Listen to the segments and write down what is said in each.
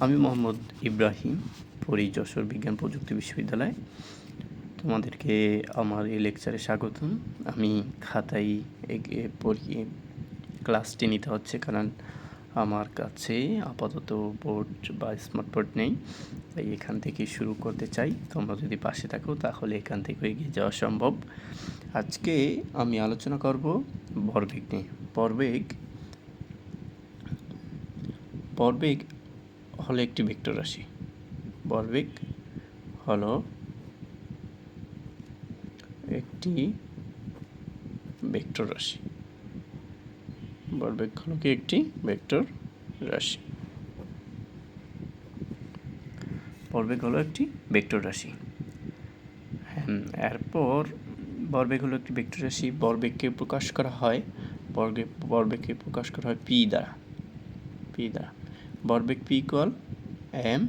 আমি মোহাম্মদ ইব্রাহিম, পড়ি যশোর বিজ্ঞান প্রযুক্তি বিশ্ববিদ্যালয়। তোমাদেরকে আমার এই লেকচারে স্বাগতম। আমি এগিয়ে পড়ি ক্লাসটি নিতে হচ্ছে কারণ আমার কাছে আপাতত বোর্ড বা স্মার্ট বোর্ড নেই। তাই এখান থেকে শুরু করতে চাই। তোমরা যদি পাশে থাকো তাহলে এখান থেকে এগিয়ে যাওয়া সম্ভব। আজকে আমি আলোচনা করব ভরবেগ নিয়ে। ভরবেগ ভরবেগ হলো একটি ভেক্টর রাশি। ভরবেগ হলো একটি ভেক্টর রাশি। ভরবেগ হলো কি একটি ভেক্টর রাশি। ভরবেগ হলো একটি ভেক্টর রাশি। হ্যাঁ এরপর ভরবেগ হলো একটি ভেক্টর রাশি। ভরবেগকে প্রকাশ করা হয় বর্গে ভরবেগকে প্রকাশ করা হয় পি দ্বারা। পি দ্বারা। ভরবেগ পি ইকুয়াল এম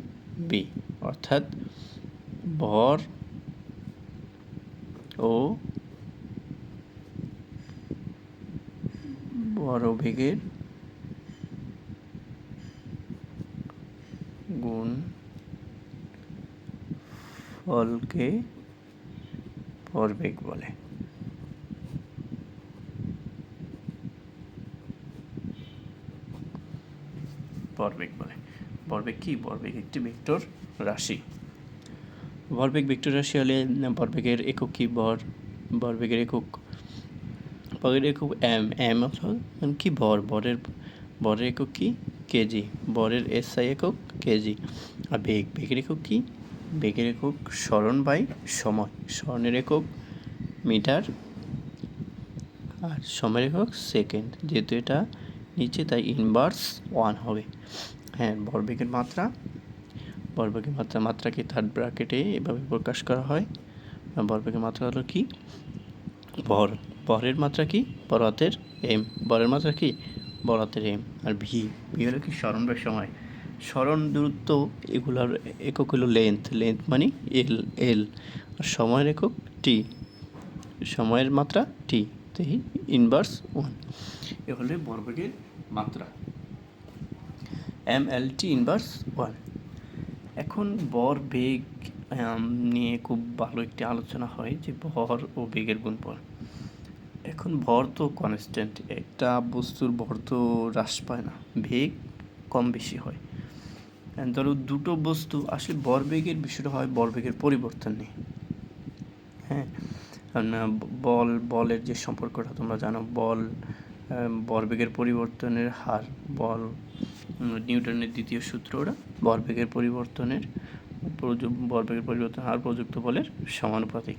বি অর্থাৎ ভর ও ভরবেগের গুণ ফলকে ভরবেগ বলে। ভরবেগ বলে। ভরবেগ কি? ভরবেগ একটি ভেক্টর রাশি। ভরবেগ ভেক্টর রাশি হলে ভরবেগের একক কি? ভর ভরবেগের একক ভরের একক এম এম অর্থাৎ কি? ভর ভরের ভরের একক কি? কেজি। ভরের এসআই একক কেজি। আর বেগ, বেগের একক কি? বেগের একক স্মরণ বাই সময়। স্মরণের একক মিটার আর সময়ের একক সেকেন্ড। যেহেতু এটা নিচে, তাই ইনভার্স ওয়ান হবে। হ্যাঁ ভরবেগের মাত্রা। ভরবেগের মাত্রা, মাত্রাকে থার্ড ব্র্যাকেটে এভাবে প্রকাশ করা হয়। ভরবেগের মাত্রা হলো কি? ভর। ভরের মাত্রা কি? বরাতের এম বরের মাত্রা কি? বরাতের এম আর ভি ভি হলো কি? স্মরণ বা সময়। স্মরণ দূরত্ব এগুলোর একক হলো লেন্থ লেন্থ মানে এল এল আর সময়ের একক টি সময়ের মাত্রা টি তাই ইনভার্স ওয়ান এ হলো বর্বেগের মাত্রা। M L T inverse one এখন বর বেগ নিয়ে খুব ভালো একটি আলোচনা হয় যে ভর ও বেগের গুণফল। এখন ভর তো কনস্ট্যান্ট একটা বস্তুর ভর তো হ্রাস পায় না, বেগ কম বেশি হয়। ধরো দুটো বস্তু আসলে ভরবেগের বিষয়টা হয় ভরবেগের পরিবর্তন নেই হ্যাঁ বল, বলের যে সম্পর্কটা তোমরা জানো, বল ভরবেগের পরিবর্তনের হার, বল নিউটনের দ্বিতীয় সূত্র ওরা ভরবেগের পরিবর্তনের ভরবেগের পরিবর্তন হার প্রযুক্ত বলের সমানুপাতিক।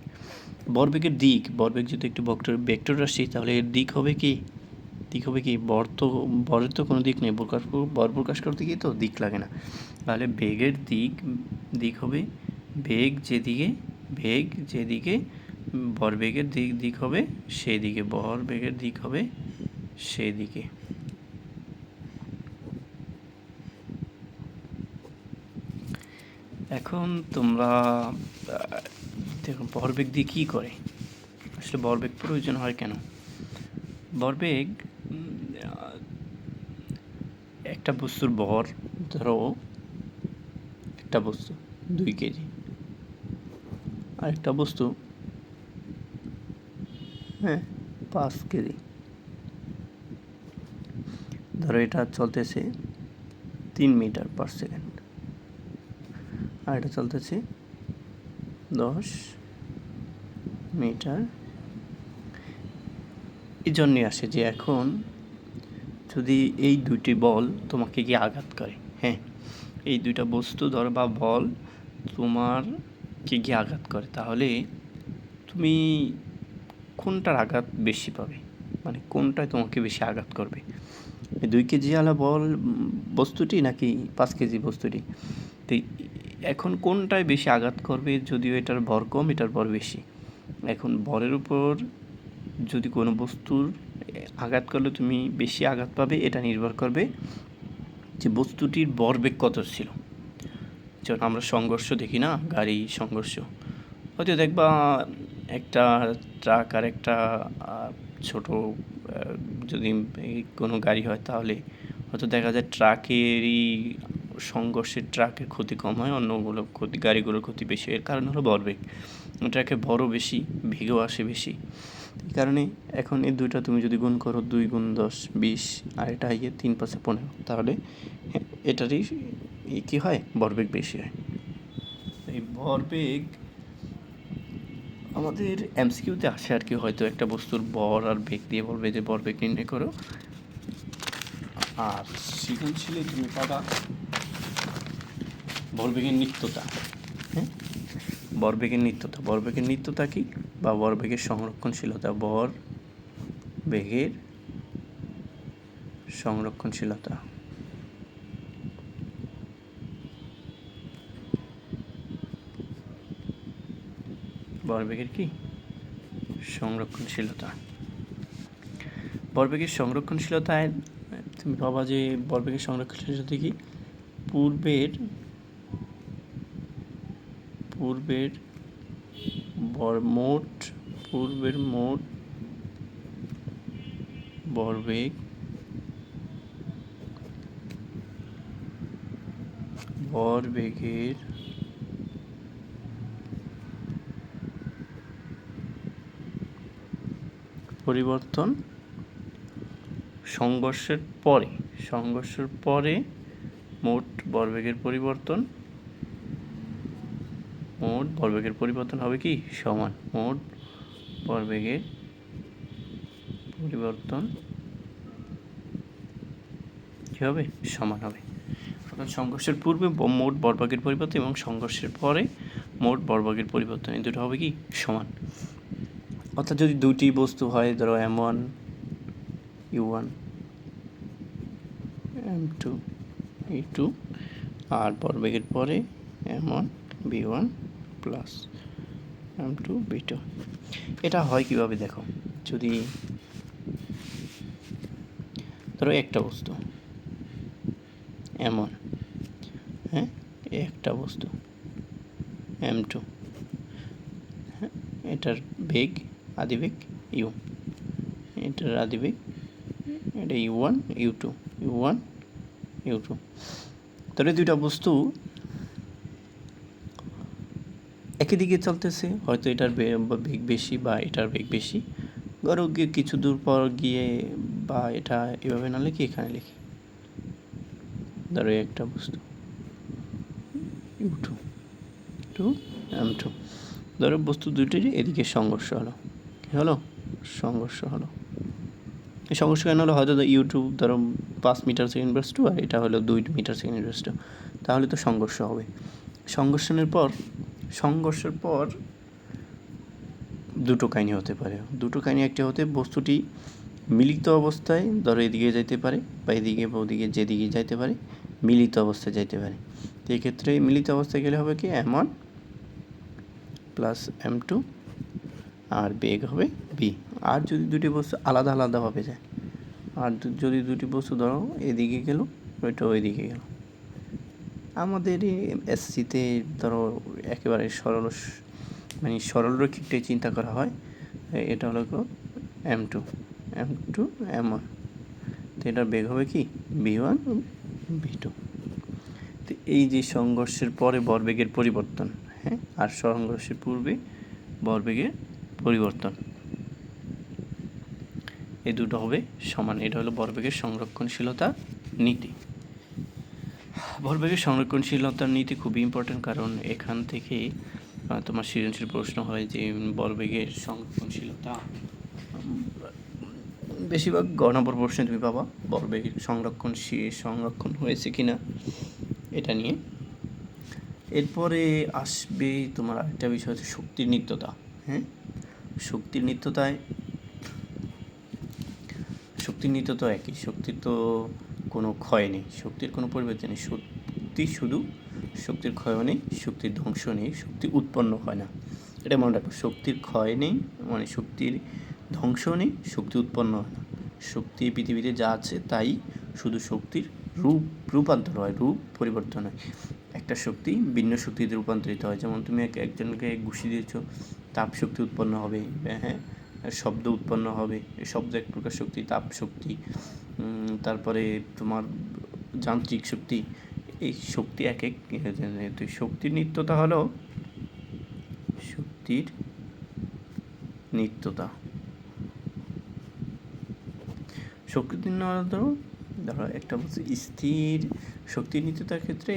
ভরবেগের দিক ভরবেগ যদি একটু ভক্টর, ভেক্টর রাশি, তাহলে এর দিক হবে কি? দিক হবে কি? বর তো, বরের তো কোনো দিক নেই, প্রকাশ, বর প্রকাশ করতে গিয়ে তো দিক লাগে না। তাহলে বেগের দিক দিক হবে বেগ যেদিকে বেগ যেদিকে ভরবেগের দিক দিক হবে সেই দিকে ভরবেগের দিক হবে সেই দিকে এখন তোমরা দেখো ভরবেগ দিয়ে কী করে? আসলে ভরবেগ প্রয়োজন হয় কেন? ভরবেগ একটা বস্তুর ভর ধরো, একটা বস্তু দুই কেজি। আর একটা বস্তু হ্যাঁ পাঁচ কেজি। ধরো এটা চলতেছে তিন মিটার পার সেকেন্ড আর এটা চলতেছে দশ মিটার। এই জন্যে আসে যে এখন যদি এই দুইটি বল তোমাকে গিয়ে আঘাত করে হ্যাঁ এই দুইটা বস্তু ধর বা বল তোমার কে গিয়ে আঘাত করে, তাহলে তুমি কোনটার আঘাত বেশি পাবে? মানে কোনটায় তোমাকে বেশি আঘাত করবে? দুই কেজি আলা বল, বস্তুটি নাকি পাঁচ কেজি বস্তুটি? তো এখন কোনটায় বেশি আঘাত করবে যদিও এটার ভর কম, এটার ভর বেশি। এখন ভরের উপর যদি কোনো বস্তুর আঘাত করলে তুমি বেশি আঘাত পাবে, এটা নির্ভর করবে যে বস্তুটির ভরবেগ কত ছিল। যেমন আমরা সংঘর্ষ দেখি না? গাড়ি সংঘর্ষ। হয়তো দেখবা একটা ট্রাক আর একটা ছোট যদি কোনো গাড়ি হয় তাহলে হয়তো দেখা যায় ট্রাকেরই সংঘর্ষে ট্রাকের ক্ষতি কম হয়, অন্যগুলো ক্ষতি, গাড়িগুলোর ক্ষতি বেশি এর কারণ হলো ভরবেগ ট্রাকে বড় বেশি, ভেগেও আসে বেশি। এই কারণে এখন এই দুইটা তুমি যদি গুণ করো দুই গুণ দশ, বিশ আর এটা ইয়ে তিন পাঁচে পনেরো, তাহলে এটারই কী হয়? ভরবেগ বেশি হয়। এই ভরবেগ আমাদের এমসিকিউতে আসে আর কি, হয়তো একটা বস্তুর বর আর বেগ দিয়ে বলবে যে ভরবেগ নির্ণয় করো। আর সৃজনশীলে তুমি পাবা ভরবেগের নিত্যতা। হ্যাঁ বরবেগের নিত্যতা। বরবেগের নিত্যতা কি? বা বরবেগের সংরক্ষণশীলতা। বর বেগের সংরক্ষণশীলতা। বরবেগের কি? সংরক্ষণশীলতা। বরবেগের সংরক্ষণশীলতায়, তুমি ভাবা যে বরবেগের সংরক্ষণশীলতা কি? পূর্বের পূর্বের বর, মোট, পূর্বের মোট বরবেগ ভরবেগের পরিবর্তন? সংঘর্ষের পরে সংঘর্ষের পরে মোট ভরবেগের পরিবর্তন? মোট ভরবেগের পরিবর্তন হবে কি? সমান মোট ভরবেগের পরিবর্তন। কি হবে? সমান হবে। অর্থাৎ সংঘর্ষের পূর্বে মোট বর্গের পরিবর্তন এবং সংঘর্ষের পরে মোট বর্গের পরিবর্তন। এই দুটো হবে কি? সমান। অর্থাৎ যদি দুটি বস্তু হয়, ধরো M one U one M two E two আর বর্গের পরে M one B one plus M two B two এটা হয় কীভাবে দেখো? যদি ধরো একটা বস্তু এমন হ্যাঁ? একটা বস্তু এম টু হ্যাঁ? এটার বেগ আদিবেগ ইউ এটার আদিবেগ এটা U one U two U one U two তাহলে দুইটা বস্তু একই দিকে চলতেছে। হয়তো এটার বেগ বেশি বা এটার বেগ বেশি। ধরো গিয়ে কিছু দূর পর গিয়ে বা এটা এভাবে না লিখি এখানে লিখি? ধরো একটা বস্তু। U two two M two ধরো বস্তু দুটির এদিকে সংঘর্ষ হলো। হলো? সংঘর্ষ হলো। এই সংঘর্ষ কেন হলো? হয়তো ইউটিউব ধরো পাঁচ মিটার সেকেন্ড ব্যাস টু আর এটা হলো দুই মিটার সেকেন্ড ব্যাস টু তাহলে তো সংঘর্ষ হবে। সংঘর্ষণের পর, সংঘর্ষের পর দুটো কাহিনী হতে পারে। দুটো কাহিনী একটা হতে বস্তুটি মিলিত অবস্থায় ধরো এদিকে যাইতে পারে বা এদিকে বা ওদিকে যেদিকে যাইতে পারে, মিলিত অবস্থায় যাইতে পারে। তো এক্ষেত্রে মিলিত অবস্থায় গেলে হবে কি? M one plus M two আর বেগ হবে বি আর যদি দুটি বস্তু আলাদা আলাদাভাবে যায়, আর যদি দুটি বস্তু ধরো এদিকে গেল ওইটা ওইদিকে গেল। আমাদের এসসিতে ধরো একেবারে সরল মানে সরল রৈখিকটাই চিন্তা করা হয়, এটা হলো M two M two M one তো এটার বেগ হবে কি? বি ওয়ান বি টু তো এই যে সংঘর্ষের পরে বরবেগের পরিবর্তন হ্যাঁ? আর সংঘর্ষের পূর্বে বরবেগের পরিবর্তন। এই দুটো হবে সমান। এটা হলো বরবেগের সংরক্ষণশীলতা নীতি। ভরবেগের সংরক্ষণশীলতার নীতি খুবই ইম্পর্টেন্ট কারণ এখান থেকে তোমার সৃজনশীল প্রশ্ন হয় যে বরবেগের সংরক্ষণশীলতা বেশিরভাগ গ নম্বর প্রশ্নে তুমি পাবা বরবেগের সংরক্ষণ সংরক্ষণ হয়েছে কিনা, এটা নিয়ে। এরপরে আসবে তোমার একটা বিষয় হচ্ছে শক্তির নিত্যতা হ্যাঁ? শক্তির নিত্যতায়? শক্তির নিত্য তো একই, শক্তির তো কোনো ক্ষয় নেই, শক্তির কোনো পরিবর্তন নেই। শক্তি শুধু শক্তির ক্ষয় নেই শক্তির ধ্বংস নেই, শক্তি উৎপন্ন হয় না। এটা মনে রাখো, শক্তির ক্ষয় নেই মানে শক্তির ধ্বংস নেই, শক্তি উৎপন্ন হয় না। শক্তি পৃথিবীতে যা আছে তাই শুধু শক্তির রূপ, রূপান্তর হয়, রূপ পরিবর্তন হয়। একটা শক্তি ভিন্ন শক্তিতে রূপান্তরিত হয়। যেমন তুমি এক, একজনকে ঘুষি দিয়েছ তাপ শক্তি উৎপন্ন হবে হ্যাঁ? শব্দ উৎপন্ন হবে, শব্দ এক প্রকার শক্তি তাপ শক্তি তারপরে তোমার যান্ত্রিক শক্তি, এই শক্তি এক এক শক্তির নিত্যতা হলো শক্তির নিত্যতা। শক্তির নিত্যতা, ধরো একটা বস্তু স্থির শক্তির নিত্যতার ক্ষেত্রে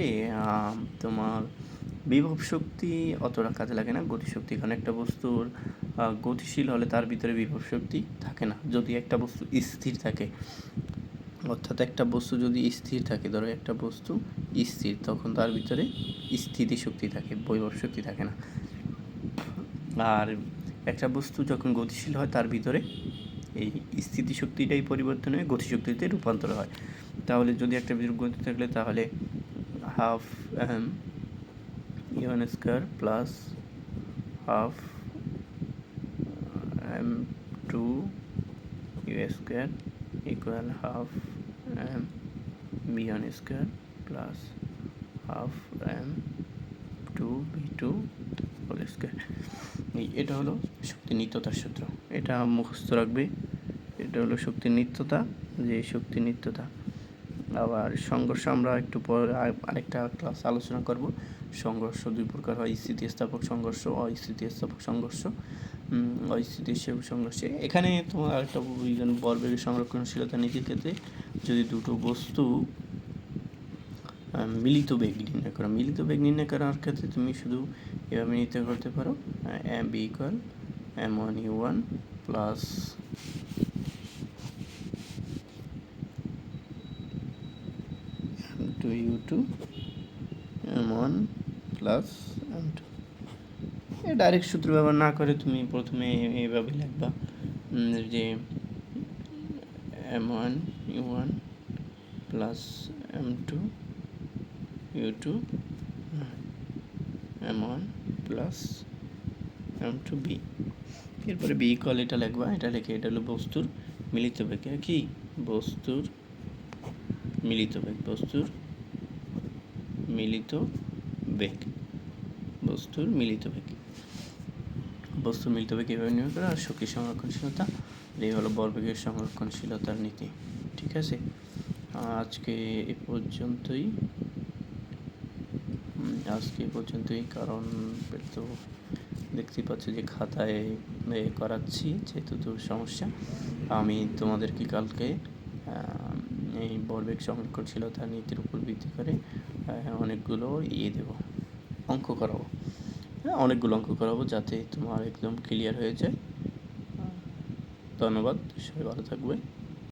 তোমার বিভব শক্তি অতটা কাজে লাগে না, গতিশক্তি কারণ একটা বস্তুর গতিশীল হলে তার ভিতরে বিভব শক্তি থাকে না। যদি একটা বস্তু স্থির থাকে, অর্থাৎ একটা বস্তু যদি স্থির থাকে, ধরো একটা বস্তু স্থির, তখন তার ভিতরে স্থিতি শক্তি থাকে, বৈভব শক্তি থাকে না। আর একটা বস্তু যখন গতিশীল হয়, তার ভিতরে এই স্থিতি শক্তিটাই পরিবর্তন হয়ে গতিশক্তিতে রূপান্তর হয়। তাহলে যদি একটা বিদ্যুৎ গতি থাকলে তাহলে half U one square plus half M two U square equal half M B one square plus half M two B two whole square এই, এটা হলো শক্তির নিত্যতার সূত্র। এটা মুখস্থ রাখবে। এটা হলো শক্তির নিত্যতা, যে শক্তির নিত্যতা। আবার সংঘর্ষ আমরা একটু পর আর- আরেকটা ক্লাস আলোচনা করব। সংঘর্ষ, দুই প্রকার হয় স্থিতিস্থাপক সংঘর্ষ অস্থিতিস্থাপক সংঘর্ষ অস্থিতিস্থাপক সংঘর্ষে। এখানে তোমার আরেকটা বিজ্ঞান বরবেগের সংরক্ষণশীলতা নীতির ক্ষেত্রে যদি দুটো বস্তু মিলিত বেগ নির্ণয় করো, মিলিত বেগ নির্ণয় করার ক্ষেত্রে তুমি শুধু এভাবে নির্ণয় করতে পারো M B equal M one U one plus M two U two M one plus M two direct সূত্র ব্যবহার না করে তুমি প্রথমে এইভাবে লিখবা যে M one U one plus M two U two M one plus M two B এরপরে বি কল এটা লিখবা এটা লিখে এটা হলো বস্তুর মিলিত বেগ। কি? বস্তুর মিলিত বেগ বস্তুর মিলিত বেগ বস্তুর মিলিত বেগ বস্তুর মিলিত বেগ এভাবে নির্ণয় করা? আর শক্তি সংরক্ষণশীলতা, এই হলো বরবেগের সংরক্ষণশীলতার নীতি। ঠিক আছে? আজকে এ পর্যন্তই। আজকে এ পর্যন্তই, কারণ তো দেখতেই পাচ্ছ যে খাতায় করাচ্ছি, যেহেতু দূর সমস্যা। আমি তোমাদেরকে কালকে এই বরবেগ সংরক্ষণশীলতা নীতির উপর ভিত্তি করে আহ, অনেকগুলো ইয়ে দেবো অঙ্ক করাবো। হ্যাঁ অনেকগুলো অঙ্ক করাবো যাতে তোমার একদম ক্লিয়ার হয়ে যায়। ধন্যবাদ সবাই ভালো থাকবে